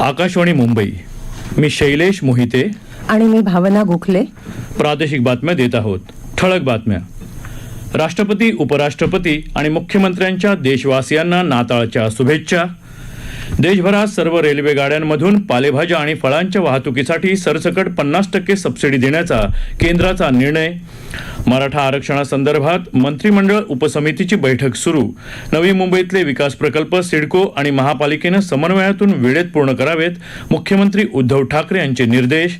आकाशवाणी मुंबई. मी शैलेश मोहिते. आणि मी भावना गोखले. प्रादेशिक बातम्या देत आहोत. ठळक बातम्या. राष्ट्रपती उपराष्ट्रपती आणि मुख्यमंत्र्यांच्या देशवासियांना नाताळच्या शुभेच्छा. देशभरात सर्व रेल्वे गाड्यांमधून पालेभाज्या आणि फळांच्या वाहतुकीसाठी सरसकट पन्नास टक्के सबसिडी देण्याचा केंद्राचा निर्णय. मराठा आरक्षणासंदर्भात मंत्रिमंडळ उपसमितीची बैठक सुरू. नवी मुंबईतले विकास प्रकल्प सिडको आणि महापालिकेनं समन्वयातून वेळेत पूर्ण करावेत मुख्यमंत्री उद्धव ठाकरे यांचे निर्देश.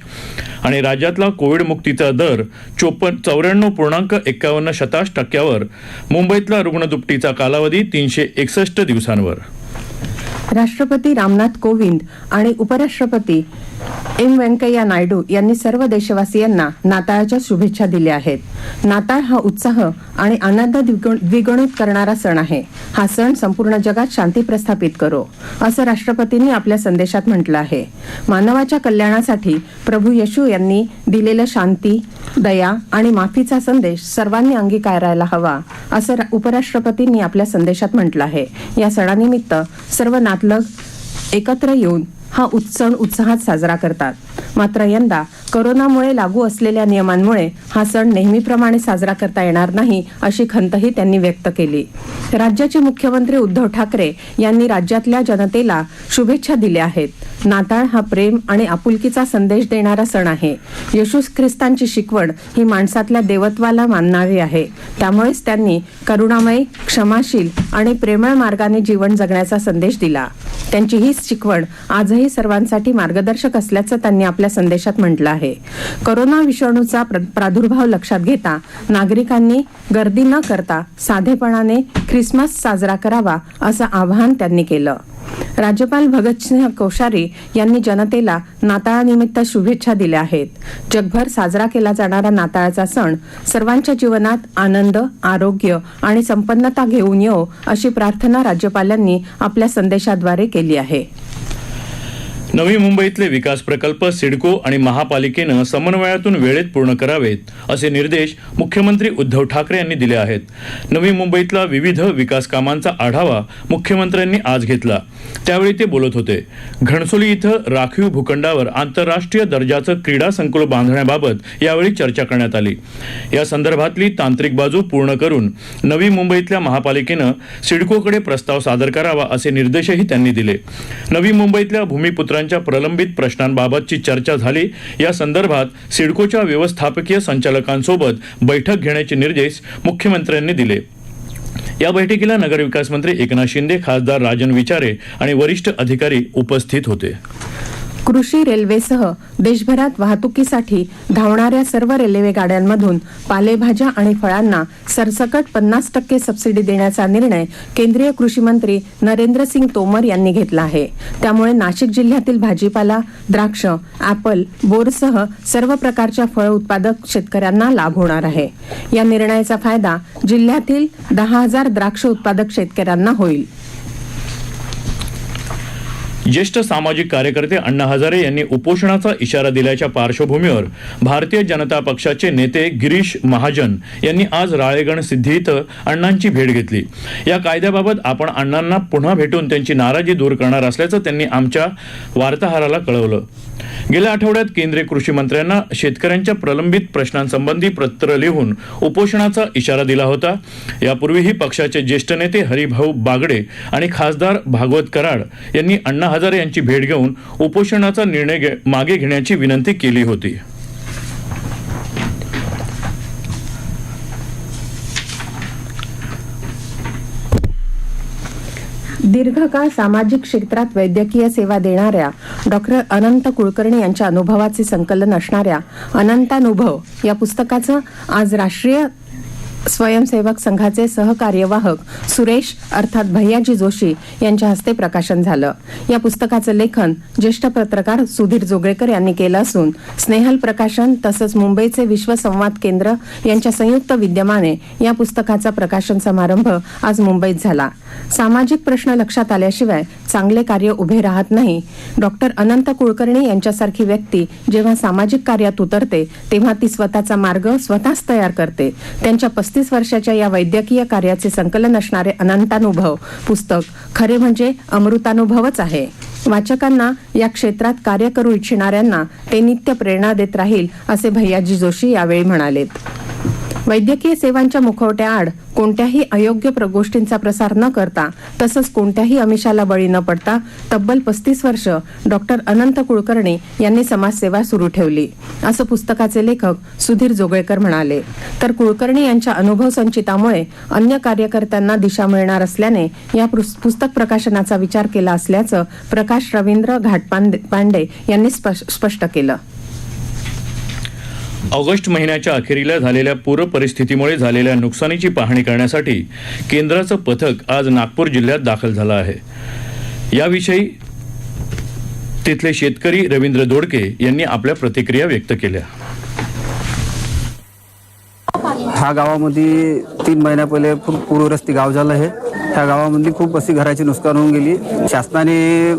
आणि राज्यातला कोविड मुक्तीचा दर चोपन्न चौऱ्याण्णव पूर्णांक एक्कावन्न शतांश टक्क्यावर. मुंबईतला रुग्णदुपटीचा कालावधी तीनशे एकसष्ट दिवसांवर. राष्ट्रपती रामनाथ कोविंद आणि उपराष्ट्रपती एम व्यंकय्या नायडू यांनी सर्व देशवासियांना नाताळच्या शुभेच्छा दिल्या आहेत. नाताळ हा उत्साह आणि आनंद द्विगुणित करणारा सण आहे. हा सण संपूर्ण जगात शांती प्रस्थापित करो असं राष्ट्रपतींनी आपल्या संदेशात म्हटलं आहे. मानवाच्या कल्याणासाठी प्रभू येशू यांनी दिलेलं शांती दया आणि माफीचा संदेश सर्वांनी अंगीकारायला हवा असं उपराष्ट्रपतींनी आपल्या संदेशात म्हटलं आहे. या सणानिमित्त सर्व नातलग एकत्र येऊन हा उत्सव उत्साहात साजरा करतात. मात्र यंदा कोरोनामुळे लागू असलेल्या नियमांमुळे हा सण नेहमीप्रमाणे साजरा करता येणार नाही अशी खंतही त्यांनी व्यक्त केली. राज्याचे मुख्यमंत्री उद्धव ठाकरे यांनी राज्यातल्या जनतेला शुभेच्छा दिल्या आहेत. नाताळ हा प्रेम आणि आपुलकीचा संदेश देणारा सण आहे. येशू ख्रिस्तांची शिकवण ही माणसातल्या देवत्वाला मानणारी आहे. त्यामुळेच त्यांनी करुणामय क्षमाशील आणि प्रेमळ मार्गाने जीवन जगण्याचा संदेश दिला. त्यांची हीच शिकवण आजही सर्वांसाठी मार्गदर्शक असल्याचं त्यांनी आपल्या संदेशात म्हटलं आहे. कोरोना विषाणूचा प्रादुर्भाव लक्षात घेता नागरिकांनी गर्दी न करता साधेपणाने ख्रिसमस साजरा करावा असं आवाहन त्यांनी केलं. राज्यपाल भगतसिंह कोश्यारी यांनी जनतेला नाताळानिमित्त शुभेच्छा दिल्या आहेत. जगभर साजरा केला जाणारा नाताळचा सण सर्वांच्या जीवनात आनंद आरोग्य आणि संपन्नता घेऊन येवो अशी प्रार्थना राज्यपालांनी आपल्या संदेशाद्वारे केली आहे. नवी मुंबईतले विकास प्रकल्प सिडको आणि महापालिकेनं समन्वयातून वेळेत पूर्ण करावेत असे निर्देश मुख्यमंत्री उद्धव ठाकरे यांनी दिले आहेत. नवी मुंबईतला विविध विकास कामांचा आढावा मुख्यमंत्र्यांनी आज घेतला. त्यावेळी ते बोलत होते. घणसोली इथं राखीव भूखंडावर आंतरराष्ट्रीय दर्जाचं क्रीडा संकुल बांधण्याबाबत यावेळी चर्चा करण्यात आली. या संदर्भातली तांत्रिक बाजू पूर्ण करून नवी मुंबईतल्या महापालिकेनं सिडकोकडे प्रस्ताव सादर करावा असे निर्देशही त्यांनी दिले. नवी मुंबईतल्या भूमिपुत्रांच्या प्रलंबित प्रश्नांबाबतची चर्चा झाली. या संदर्भात सिडकोच्या व्यवस्थापकीय संचालकांसोबत बैठक घेण्याचे निर्देश मुख्यमंत्र्यांनी दिले. या बैठकीला नगरविकास मंत्री एकनाथ शिंदे खासदार राजन विचारे आणि वरिष्ठ अधिकारी उपस्थित होते. कृषी रेल्वेसह देशभरात वाहतुकीसाठी धावणाऱ्या सर्व रेल्वे गाड्यांमधून पालेभाज्या आणि फळांना सरसकट पन्नास टक्के सबसिडी देण्याचा निर्णय केंद्रीय कृषी मंत्री नरेंद्र सिंग तोमर यांनी घेतला आहे. त्यामुळे नाशिक जिल्ह्यातील भाजीपाला द्राक्ष ऍपल बोरसह सर्व प्रकारच्या फळ उत्पादक शेतकऱ्यांना लाभ होणार आहे. या निर्णयाचा फायदा जिल्ह्यातील दहा हजार द्राक्ष उत्पादक शेतकऱ्यांना होईल. ज्येष्ठ सामाजिक कार्यकर्ते अण्णा हजारे यांनी उपोषणाचा इशारा दिल्याच्या पार्श्वभूमीवर भारतीय जनता पक्षाचे नेते गिरीश महाजन यांनी आज राळेगण सिद्धी इथं अण्णांची भेट घेतली. या कायद्याबाबत आपण अण्णांना पुन्हा भेटून त्यांची नाराजी दूर करणार असल्याचं त्यांनी आमच्या वार्ताहराला कळवलं. गेल्या आठवड्यात केंद्रीय कृषी मंत्र्यांना शेतकऱ्यांच्या प्रलंबित प्रश्नांसंबंधी पत्र लिहून उपोषणाचा इशारा दिला होता. यापूर्वीही पक्षाचे ज्येष्ठ नेते हरिभाऊ बागडे आणि खासदार भागवत कराड यांनी अण्णा हजारे यांची भेट घेऊन उपोषणाचा निर्णय घे- मागे घेण्याची विनंती केली होती. दीर्घकाळ सामाजिक क्षेत्रात वैद्यकीय सेवा देणाऱ्या डॉक्टर अनंत कुलकर्णी यांच्या अनुभवाचे संकलन असणाऱ्या अनंतानुभव या पुस्तकाचं आज राष्ट्रीय स्वयंसेवक संघाचे सहकार्यवाहक सुरेश अर्थात भैयाजी जोशी यांच्या हस्ते प्रकाशन झालं. या पुस्तकाचं लेखन ज्येष्ठ पत्रकार सुधीर जोगळेकर यांनी केलं असून स्नेहल प्रकाशन तसंच मुंबईचे विश्व संवाद केंद्र यांच्या संयुक्त विद्यमाने या पुस्तकाचा प्रकाशन समारंभ आज मुंबईत झाला. सामाजिक प्रश्न लक्षात आल्याशिवाय चांगले कार्य उभे राहत नाही. डॉक्टर अनंत कुलकर्णी यांच्यासारखी व्यक्ती जेव्हा सामाजिक कार्यात उतरते तेव्हा ती स्वतःचा मार्ग स्वतःच तयार करते. त्यांच्या पस्तीस वर्षाच्या या वैद्यकीय कार्याचे संकलन असणारे अनंतानुभव पुस्तक खरे म्हणजे अमृतानुभवच आहे. वाचकांना या क्षेत्रात कार्य करू इच्छिणाऱ्यांना ते नित्य प्रेरणा देत राहील असे भैयाजी जोशी यावेळी म्हणालेत. वैद्यकीय सेवांच्या मुखवट्याआड कोणत्याही अयोग्य प्र- गोष्टींचा प्रसार न करता तसंच कोणत्याही अमिषाला बळी न पडता तब्बल पस्तीस वर्ष डॉक्टर अनंत कुलकर्णी यांनी समाजसेवा सुरू ठेवली. असं पुस्तकाचे लेखक सुधीर जोगळेकर म्हणाले. तर कुलकर्णी यांच्या अनुभव संचितामुळे अन्य कार्यकर्त्यांना दिशा मिळणार असल्याने या पुस- पुस्तक प्रकाशनाचा विचार केला असल्याचं प्रकाश रवींद्र घाटपांडे पांडे यांनी स्पष्ट केलं. ऑगस्ट महिन्याच्या अखेरीला झालेल्या पूर परिस्थितीमुळे झालेल्या नुकसानीची पाहणी करण्यासाठी केंद्राचं पथक आज नागपूर जिल्ह्यात दाखल झालं आहे. याविषयी तिथले शेतकरी रवींद्र दोडके यांनी आपल्या प्रतिक्रिया व्यक्त केल्या. ह्या गावामध्ये तीन महिन्या पहिले पूरग्रस्ती गाव झालं आहे. ह्या गावामध्ये खूप अशी घराची नुकसान होऊन गेली. शासनाने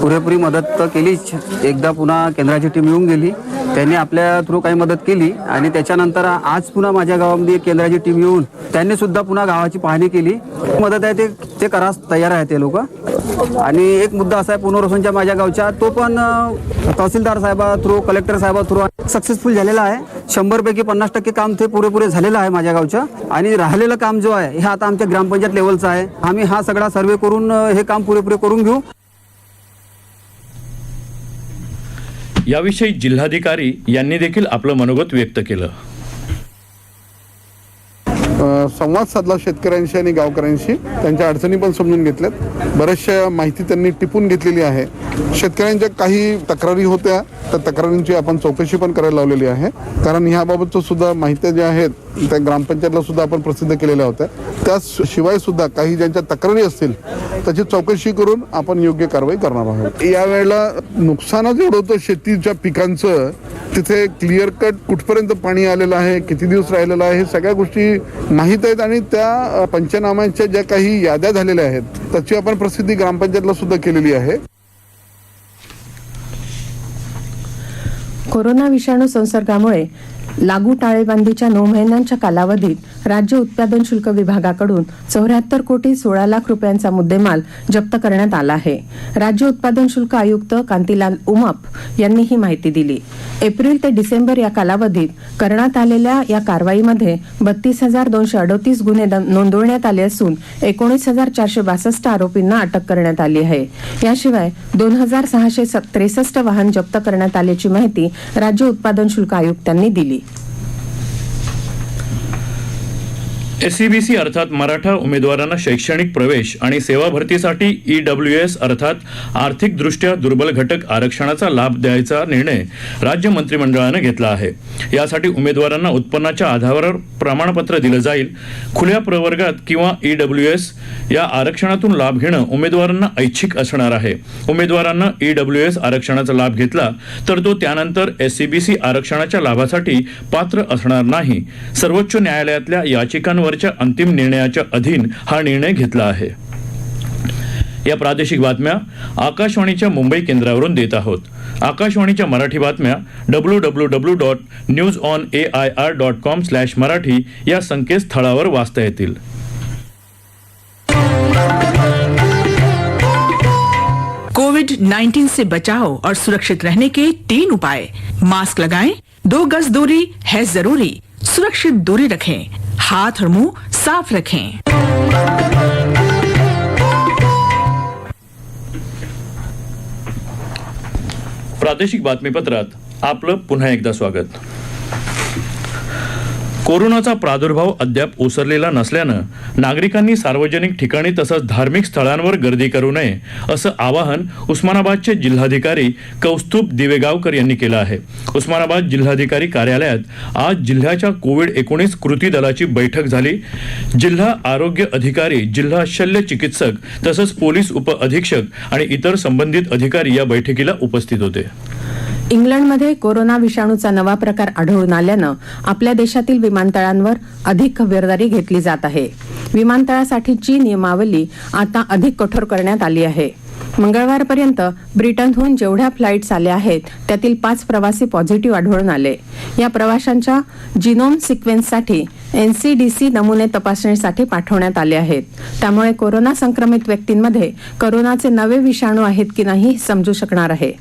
पुरेपुरी मदत तर केलीच. एकदा पुन्हा केंद्राची टीम येऊन गेली. त्यांनी आपल्या थ्रू काही मदत केली आणि त्याच्यानंतर आज पुन्हा माझ्या गावामध्ये केंद्राची टीम येऊन त्यांनी सुद्धा पुन्हा गावाची पाहणी केली. मदत आहे ते ते करास तयार आहे ते लोक. आणि एक मुद्दा असा आहे पुनर्वसनच्या माझ्या गावच्या तो पण तहसीलदार साहेबा थ्रू कलेक्टर साहेबा थ्रू सक्सेसफुल झालेला आहे. शंभरपैकी पन्नास टक्के काम ते पुरेपुरे झालेलं आहे माझ्या गावचं. आणि राहिलेलं काम जो आहे हे आता आमच्या ग्रामपंचायत लेवलचं आहे. आम्ही हा सगळा सर्वे करून हे काम पुरेपुरे करून घेऊ. याविषयी जिल्हाधिकारी यांनी देखील आपलं मनोगत व्यक्त केलं. संवाद साधला शेतकऱ्यांशी आणि गावकऱ्यांशी. त्यांच्या अडचणी पण समजून घेतल्यात. बऱ्याचशा माहिती त्यांनी टिपून घेतलेली आहे. शेतकऱ्यांच्या काही तक्रारी होत्या. त्या तक्रारींची आपण चौकशी पण करायला लावलेली आहे. कारण ह्याबाबतचं सुद्धा माहिती ज्या आहेत त्या ग्रामपंचायतला सुद्धा आपण प्रसिद्ध केलेल्या होत्या. त्याशिवाय सुद्धा काही ज्यांच्या तक्रारी असतील त्याची चौकशी करून आपण योग्य कारवाई करणार आहोत. यावेळेला नुकसानच एवढं होतं शेतीच्या पिकांचं. तिथे क्लिअर कट कुठपर्यंत पाणी आलेलं आहे किती दिवस राहिलेलं आहे हे सगळ्या गोष्टी माहीत आहेत आणि त्या पंचनाम्यांच्या ज्या काही याद्या झालेल्या आहेत त्याची आपण प्रसिद्धी ग्रामपंचायतला सुद्धा केलेली आहे. कोरोना विषाणू संसर्गामुळे लागू टाळेबंदीच्या नऊ महिन्यांच्या कालावधीत राज्य उत्पादन शुल्क विभागाकडून चौऱ्याहत्तर कोटी सोळा लाख रुपयांचा मुद्देमाल जप्त करण्यात आला आहे. राज्य उत्पादन शुल्क आयुक्त कांतीलाल उमप यांनी ही माहिती दिली. एप्रिल ते डिसेंबर या कालावधीत करण्यात आलेल्या या कारवाईमध्ये बत्तीस हजार दोनशे अडोतीस गुन्हे नोंदवण्यात आले असून एकोणीस हजार चारशे बासष्ट आरोपींना अटक करण्यात आली आहे. याशिवाय दोन हजार सहाशे त्रेसष्ट वाहन जप्त करण्यात आल्याची माहिती राज्य उत्पादन शुल्क आयुक्तांनी दिली. एससीबीसी अर्थात मराठा उमेदवारांना शैक्षणिक प्रवेश आणि सेवा भरतीसाठी ईडब्ल्यू अर्थात आर्थिकदृष्ट्या दुर्बल घटक आरक्षणाचा लाभ द्यायचा निर्णय राज्य मंत्रिमंडळानं घेतला आहे. यासाठी उमेदवारांना उत्पन्नाच्या आधारावर प्रमाणपत्र दिलं जाईल. खुल्या प्रवर्गात किंवा ईडब्ल्यूएस या आरक्षणातून लाभ घेणं उमेदवारांना ऐच्छिक असणार आहे. उमेदवारांना ईडब्ल्यूएस आरक्षणाचा लाभ घेतला तर तो त्यानंतर एससीबीसी आरक्षणाच्या लाभासाठी पात्र असणार नाही. सर्वोच्च न्यायालयातल्या याचिकांवर याचिकांवरच्या अंतिम निर्णयाच्या अधीन हा निर्णय घेतला आहे. या प्रादेशिक बातम्या आकाशवाणीच्या मुंबई केंद्रावरून देत आहोत. आकाशवाणीच्या मराठी बातम्या W W W dot news on A I R dot com slash Marathi या संकेतस्थळावर वाचता येतील. कोविड 19 से बचाव और सुरक्षित रहने के तीन उपाय। मास्क लगाएं, दो गज दूरी है जरूरी। सुरक्षित दूरी रखें। हाथ और मुंह साफ रखें। प्रादेशिक बातमीपत्रात आपलं पुन्हा एकदा स्वागत. कोरोनाचा प्रादुर्भाव अद्याप ओसरलेला नसल्यानं नागरिकांनी सार्वजनिक ठिकाणी तसंच धार्मिक स्थळांवर गर्दी करू नये असं आवाहन उस्मानाबादचे जिल्हाधिकारी कौस्तुभ दिवेगावकर यांनी केलं आहे. उस्मानाबाद जिल्हाधिकारी कार्यालयात आज जिल्ह्याच्या कोविड एकोणीस कृती दलाची बैठक झाली. जिल्हा आरोग्य अधिकारी जिल्हा शल्य चिकित्सक तसंच पोलीस उपअधीक्षक आणि इतर संबंधित अधिकारी या बैठकीला उपस्थित होते. इंग्लंडमध्ये कोरोना विषाणूचा नवा प्रकार आढळून आल्यानं आपल्या देशातील विमानतळांवर अधिक खबरदारी घेतली जात आहे. विमानतळासाठीची नियमावली आता अधिक कठोर करण्यात आली आहे. मंगळवारपर्यंत ब्रिटनहून जेवढ्या फ्लाईट्स आल्या आहेत त्यातील पाच प्रवासी पॉझिटिव्ह आढळून आले. या प्रवाशांच्या जिनोम सिक्वेन्ससाठी एनसीडीसी नमुने तपासणीसाठी पाठवण्यात आले आहेत. त्यामुळे कोरोना संक्रमित व्यक्तींमध्ये कोरोनाचे नवे विषाणू आहेत की नाही हे समजू शकणार आहे.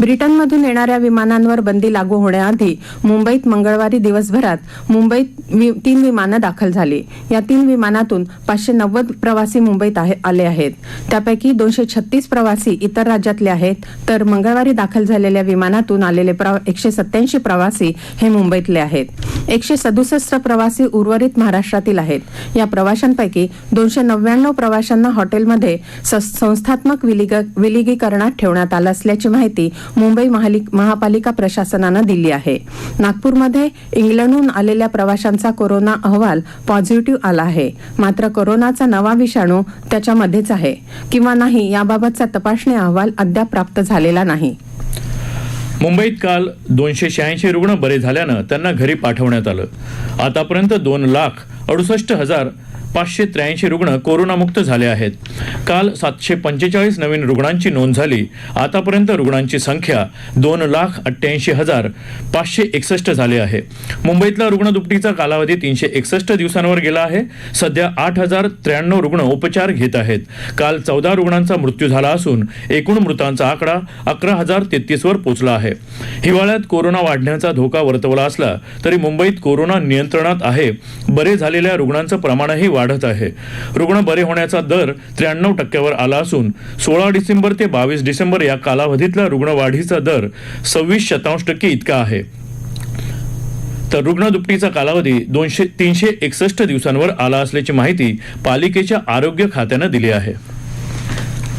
ब्रिटनमधून येणाऱ्या विमानांवर बंदी लागू होण्याआधी मुंबईत मंगळवारी दिवसभरात मुंबईत वि- तीन विमानं दाखल झाली. या तीन विमानातून पाचशे नव्वद प्रवासी मुंबईत आहे- आले आहेत. त्यापैकी दोनशे छत्तीस प्रवासी इतर राज्यातले आहेत तर मंगळवारी दाखल झालेल्या विमानातून आलेले एकशे सत्याऐंशी प्रवासी हे मुंबईतले आहेत. एकशे सदुसष्ट प्रवासी उर्वरित महाराष्ट्रातील आहेत. या प्रवाशांपैकी दोनशे नव्याण्णव प्रवाशांना हॉटेलमध्ये संस्थात्मक विलगीकरणात ठेवण्यात आलं असल्याची माहिती मुंबई महालिक- महापालिका प्रशासनानं दिली आहे. नागपूरमध्ये इंग्लंडहून आलेल्या प्रवाशांचा कोरोना अहवाल पॉझिटिव्ह आला आहे. मात्र कोरोनाचा नवा विषाणू त्याच्यामध्येच आहे. किंवा नाही याबाबतचा तपासणी अहवाल अद्याप प्राप्त झालेला नाही. मुंबईत काल दोनशे शहाऐंशी रुग्ण बरे झाल्यानं त्यांना घरी पाठवण्यात आलं. आतापर्यंत दोन लाख अडुसष्ट हजार पाचशे त्र्याऐंशी रुग्ण कोरोनामुक्त झाले आहेत. काल सातशे पंचेचाळीस नवीन रुग्णांची नोंद झाली. आतापर्यंत रुग्णांची संख्या दोन लाख अठ्ठ्याऐंशी हजार पाचशे एकसष्ट झाली आहे. मुंबईतला रुग्ण दुपटीचा कालावधी तीनशे एकसष्ट दिवसांवर गेला आहे. सध्या आठ हजार त्र्याण्णव रुग्ण उपचार घेत आहेत. काल चौदा रुग्णांचा मृत्यू झाला असून एकूण मृतांचा आकडा अकरा हजार तेहतीसवर पोचला आहे. हिवाळ्यात कोरोना वाढण्याचा धोका वर्तवला असला तरी मुंबईत कोरोना नियंत्रणात आहे. बरे झालेल्या रुग्णांचं प्रमाणही वाढत आहे. रुग्ण बरे होण्याचा दर त्र्याण्णव टक्क्यावर आला असून सोळा डिसेंबर ते बावीस डिसेंबर या कालावधीतला रुग्णवाढीचा दर सव्वीस शतांश टक्के इतका आहे. तर रुग्ण दुपटीचा कालावधी दोनशे तीनशे एकसष्ट दिवसांवर आला असल्याची माहिती पालिकेच्या आरोग्य खात्यानं दिली आहे.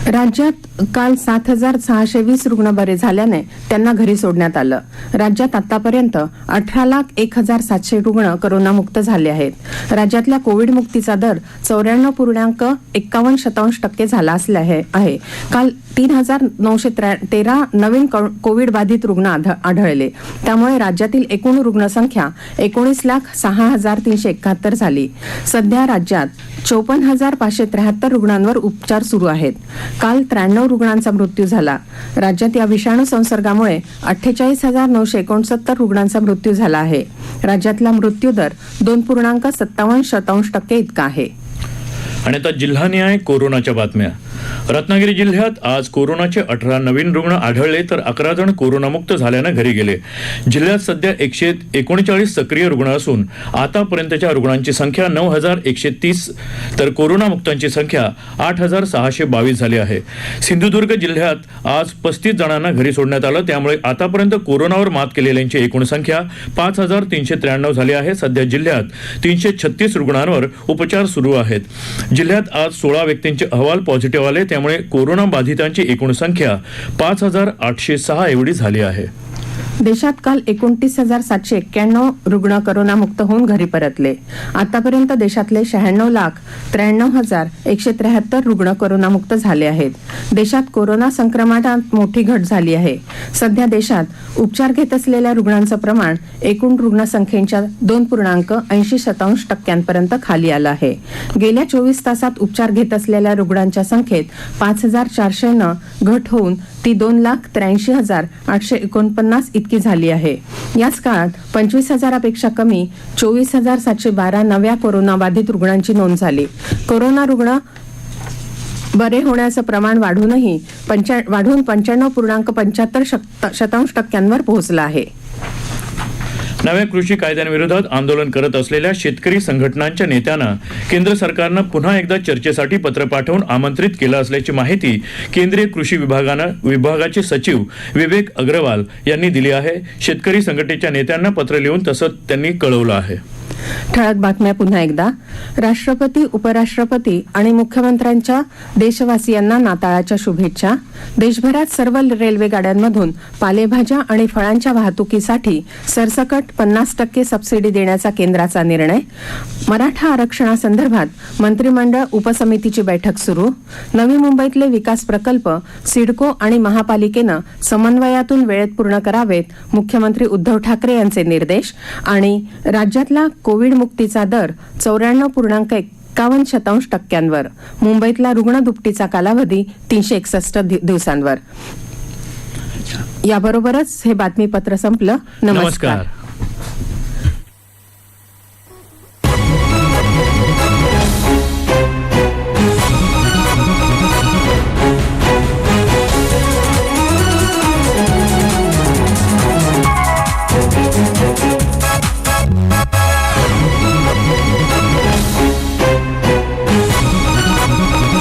राज्यात काल सात हजार सहाशे वीस रुग्ण बरे झाल्याने त्यांना घरी सोडण्यात आलं राज्यात आतापर्यंत अठरा लाख एक हजार सातशे रुग्ण करोनामुक्त झाले आहेत राज्यातल्या कोविड मुक्तीचा दर चौऱ्याण्णव पूर्णांक एक्कावन्न शतांश टक्के झाला असल्या आहे. काल तीन हजार नऊशे तेरा नवीन कोविड बाधित रुग्ण आढळले. त्यामुळे राज्यातील एकूण रुग्णसंख्या एकोणीस लाख सहा हजार तीनशे एकाहत्तर झाली. सध्या राज्यात चोपन्न हजार पाचशे त्र्याहत्तर रुग्णांवर उपचार सुरू आहेत. काल त्र्याण्णव रुग्णांचा मृत्यू झाला. राज्यात या विषाणू संसर्गामुळे अठ्ठेचाळीस हजार नऊशे एकोणसत्तर रुग्णांचा मृत्यू झाला आहे. राज्यातला मृत्यू दर दोन पूर्णांक सत्तावन्न शतांश टक्के इतका आहे. आणि आता जिल्हानिहाय कोरोनाच्या बातम्या. रत्नागिरी जिल्ह्यात आज कोरोनाचे अठरा नवीन रुग्ण आढळले तर अकरा जण कोरोनामुक्त झाल्यानं घरी गेले. जिल्ह्यात सध्या एकशे एकोणचाळीस सक्रिय रुग्ण असून आतापर्यंतच्या रुग्णांची संख्या नऊ हजार एकशे तीस तर कोरोनामुक्तांची संख्या आठ हजार सहाशे बावीस झाली आहे. सिंधुदुर्ग जिल्ह्यात आज पस्तीस जणांना घरी सोडण्यात आलं. त्यामुळे आतापर्यंत कोरोनावर मात केलेल्यांची एकूण संख्या पाच हजार तीनशे त्र्याण्णव झाली आहे. सध्या जिल्ह्यात तीनशे छत्तीस रुग्णांवर उपचार सुरू आहेत. जिल्ह्यात आज सोळा व्यक्तींचे अहवाल पॉझिटिव्ह आले त्यामुळे कोरोना बाधितांची एकूण संख्या पाच हजार आठशे सहा एवढी झाली आहे. देशात काल एकोणतीस हजार सातशे एक्क्याण्णव रुग्ण करोनामुक्त होऊन घरी परतले. आतापर्यंत देशातले शहाण्णव लाख त्र्याण्णव हजार एकशे त्र्याहत्तर रुग्ण करोनामुक्त झाले आहेत. देशात कोरोना संक्रमणात मोठी घट झाली आहे. सध्या देशात उपचार घेत असलेल्या रुग्णांचं प्रमाण एकूण रुग्णसंख्येच्या दोन पूर्णांक ऐंशी शतांश टक्क्यांपर्यंत खाली आलं आहे. गेल्या चोवीस तासात उपचार घेत असलेल्या रुग्णांच्या संख्येत पाच हजार चारशे न घट होऊन ती दोन लाख त्र्याऐंशी हजार आठशे एकोणपन्नास इतकी झाली आहे. याच काळात पंचवीस हजारापेक्षा कमी चोवीस हजार सातशे बारा नव्या कोरोनाबाधित रुग्णांची नोंद झाली. कोरोना रुग्ण बरे होण्याचं प्रमाण वाढूनही पंच्या वाढून पंच्याण्णव पूर्णांक पंच्याहत्तर शत- शतांश टक्क्यांवर पोहोचलं आहे. नव्या कृषी कायद्यांविरोधात आंदोलन करत असलेल्या शेतकरी संघटनांच्या नेत्यांना केंद्र सरकारनं पुन्हा एकदा चर्चेसाठी पत्र पाठवून आमंत्रित केलं असल्याची माहिती केंद्रीय कृषी विभागानं विभागाचे सचिव विवेक अग्रवाल यांनी दिली आहे. शेतकरी संघटनेच्या नेत्यांना पत्र लिहून तसं त्यांनी कळवलं आहे. ठळक बातम्या पुन्हा एकदा. राष्ट्रपती उपराष्ट्रपती आणि मुख्यमंत्र्यांच्या देशवासियांना नाताळाच्या शुभेच्छा. देशभरात सर्व रेल्वे गाड्यांमधून पालेभाज्या आणि फळांच्या वाहतुकीसाठी सरसकट पन्नास टक्के सबसिडी देण्याचा केंद्राचा निर्णय. मराठा आरक्षणासंदर्भात मंत्रिमंडळ उपसमितीची बैठक सुरू. नवी मुंबईतले विकास प्रकल्प सिडको आणि महापालिकेनं समन्वयातून वेळेत पूर्ण करावेत मुख्यमंत्री उद्धव ठाकरे यांचे निर्देश आणि राज्यातला कोविड मुक्तीचा दर चौऱ्याण्णव पूर्णांक एकावन्न शतांश टक्क्यांवर. मुंबईतला रुग्ण दुपटीचा कालावधी तीनशे एकसष्ट दिवसांवर. याबरोबरच हे बातमीपत्र संपलं. नमस्कार. नमस्कार.